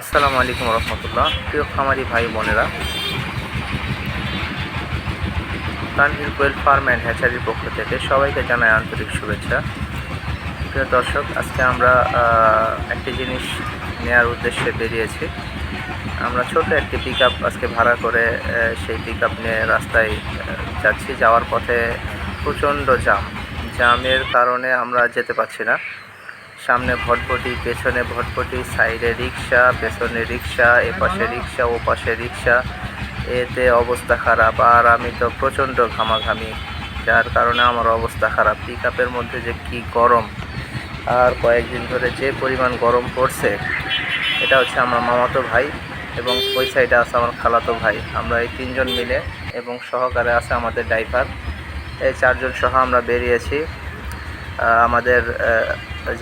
আসসালামু আলাইকুম রহমতুল্লাহ। প্রিয় খামারি ভাই বোনেরা, তানভীর কোয়েল ফার্ম অ্যান্ড হ্যাচারির পক্ষ থেকে সবাইকে জানায় আন্তরিক শুভেচ্ছা। প্রিয় দর্শক, আজকে আমরা একটি জিনিস নেয়ার উদ্দেশ্যে বেরিয়েছি। আমরা ছোট একটি পিক আজকে ভাড়া করে সেই পিক নিয়ে রাস্তায় যাচ্ছি। যাওয়ার পথে প্রচণ্ড জাম জামের কারণে আমরা যেতে পারছি না। সামনে ভটভটি পেছনে ভটভটি সাইডে রিক্সা পেছনে রিক্সা এপাশে রিক্সা ও পাশে রিক্সা এতে অবস্থা খারাপ আর আমি তো প্রচণ্ড ঘামাঘামি, যার কারণে আমার অবস্থা খারাপ। পিক আপের মধ্যে যে কি গরম, আর কয়েকদিন ধরে যে পরিমাণ গরম পড়ছে, এটা হচ্ছে আমার মামাতো ভাই এবং ওই সাইডে আছে আমার খালাতো ভাই। আমরা এই তিনজন মিলে এবং সহকারে আছে আমাদের ড্রাইভার। এই চারজন সহ আমরা বেরিয়েছি আমাদের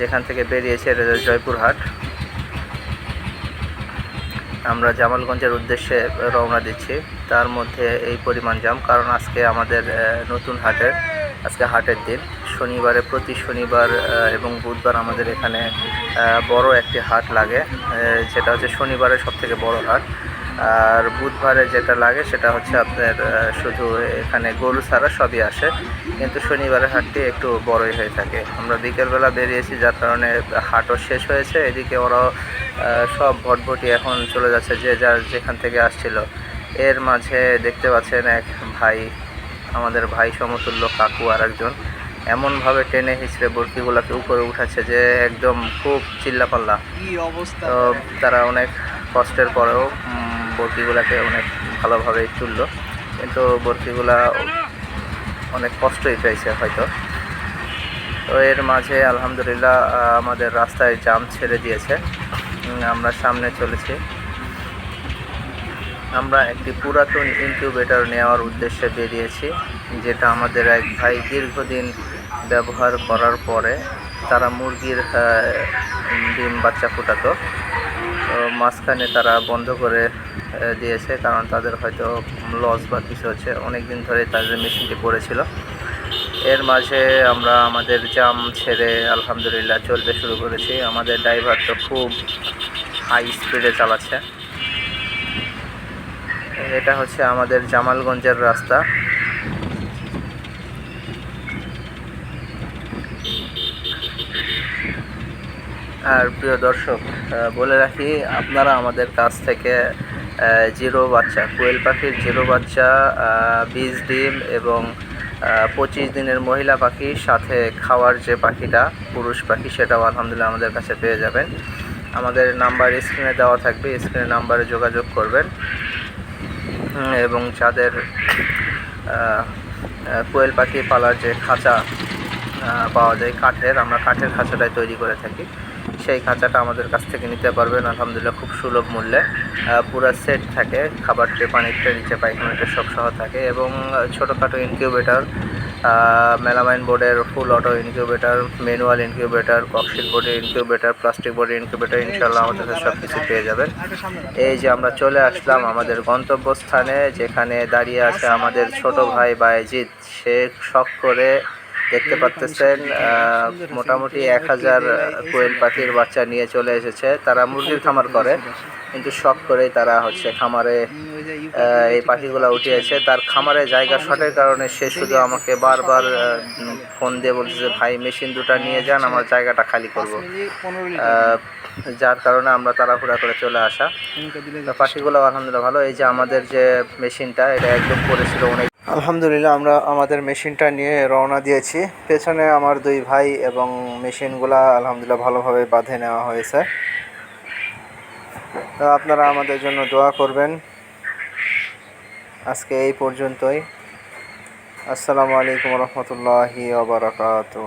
যেখান থেকে বেরিয়েছে এটা জয়পুরহাট। আমরা জামালগঞ্জের উদ্দেশ্যে রওনা দিচ্ছি। তার মধ্যে এই পরিমাণ জাম, কারণ আজকে আমাদের নতুন হাটের, আজকে হাটের দিন। শনিবারে, প্রতি শনিবার এবং বুধবার আমাদের এখানে বড় একটি হাট লাগে যেটা হচ্ছে শনিবারের সব থেকে বড় হাট। আর বুধবারে যেটা লাগে সেটা হচ্ছে আপনার শুধু এখানে গরু ছাড়া সবই আসে। কিন্তু শনিবারের হাটটি একটু বড়ই হয়ে থাকে। আমরা বিকেলবেলা বেরিয়েছি যার কারণে হাটও শেষ হয়েছে। এদিকে ওরাও সব ভটভটি এখন চলে যাচ্ছে যে যার যেখান থেকে আসছিল। এর মাঝে দেখতে পাচ্ছেন এক ভাই আমাদের ভাই সমতুল্য কাকু আর একজন। এমনভাবে টেনে হিচড়ে বরফিগুলোকে উপরে উঠাচ্ছে যে একদম খুব চিল্লাপাল্লা। অবস্থা? তো তারা অনেক কষ্টের পরেও উম, বরফিগুলাকে অনেক ভালোভাবেই তুললো। কিন্তু বরফিগুলা অনেক কষ্টই পেয়েছে হয়তো। তো এর মাঝে আলহামদুলিল্লাহ আমাদের রাস্তায় জাম ছেড়ে দিয়েছে। আমরা সামনে চলেছি। আমরা একটি পুরাতন ইনকিউবেটর নেওয়ার উদ্দেশ্যে বেরিয়েছি যেটা আমাদের এক ভাই দীর্ঘদিন ব্যবহার করার পরে তারা মুরগির ডিম বাচ্চা ফোটাতো। মাঝখানে তারা বন্ধ করে দিয়েছে, কারণ তাদের হয়তো লস বা কিছু হচ্ছে। অনেক দিন ধরে তাদের মেশিনটি পড়েছিল। এর মাঝে আমরা আমাদের জাম ছেড়ে আলহামদুলিল্লাহ চলতে শুরু করেছি। আমাদের ড্রাইভার তো খুব হাই স্পিডে চালাচ্ছে। এটা হচ্ছে আমাদের জামালগঞ্জের রাস্তা। আর প্রিয় দর্শক বলে রাখি, আপনারা আমাদের কাছ থেকে জিরো বাচ্চা, কোয়েল পাখির জিরো বাচ্চা বীজ, ডিম এবং পঁচিশ দিনের মহিলা পাখির সাথে খাওয়ার যে পাখিটা, পুরুষ পাখি, সেটাও আলহামদুলিল্লাহ আমাদের কাছে পেয়ে যাবেন। আমাদের নাম্বার স্ক্রিনে দেওয়া থাকবে, স্ক্রিনে নাম্বারে যোগাযোগ করবেন। এবং যাদের কোয়েল পাখি পালার যে খাঁচা পাওয়া যায় কাঠের, আমরা কাঠের খাঁচাটাই তৈরি করে থাকি। সেই খাঁচাটা আমাদের কাছ থেকে নিতে পারবেন, আলহামদুলিল্লাহ খুব সুলভ মূল্যে পুরো সেট থাকে, খাবার ট্রে, পানির ট্রে, নিচে পায়খানা ট্রে সব সহ থাকে এবং ছোটোখাটো ইনকিউবেটার মেলামাইন বোর্ডের full auto incubator manual incubator cork sheet বোর্ডের ইনকিউবেটার প্লাস্টিক বোর্ডের ইনকিউবেটার ইনশাল্লাহ আমাদের কাছে সব কিছু পেয়ে যাবেন। এই যে আমরা চলে আসলাম আমাদের গন্তব্যস্থানে, যেখানে দাঁড়িয়ে আছে আমাদের ছোট ভাই বাইজিৎ সে শখ করে দেখতে পাচ্তেছেন আহ, মোটামুটি এক হাজার কোয়েল পাখির বাচ্চা নিয়ে চলে এসেছে। তারা মুরগির খামার করে কিন্তু শখ করেই তারা হচ্ছে খামারে এই পাখিগুলো উঠিয়েছে। তার খামারে জায়গা শর্টের কারণে সে শুধু আমাকে বারবার ফোন দিয়ে বলছে যে ভাই মেশিন দুটো নিয়ে যান আমার জায়গাটা খালি করব। যার কারণে আমরা তাড়াহুড়া করে চলে আসা। পাখিগুলো আলহামদুলিল্লাহ ভালো। এই যে আমাদের যে মেশিনটা এটা একদম পড়েছিল অনেক আলহামদুলিল্লাহ, আমরা আমাদের মেশিনটা নিয়ে রওনা দিয়েছি। পেছনে আমার দুই ভাই এবং মেশিনগুলা আলহামদুলিল্লাহ ভালোভাবে বাঁধে নেওয়া হয়েছে। তো আপনারা আমাদের জন্য দোয়া করবেন। আজকে এই পর্যন্তই। আসসালামু আলাইকুম রহমতুল্লাহি আবরাকাতু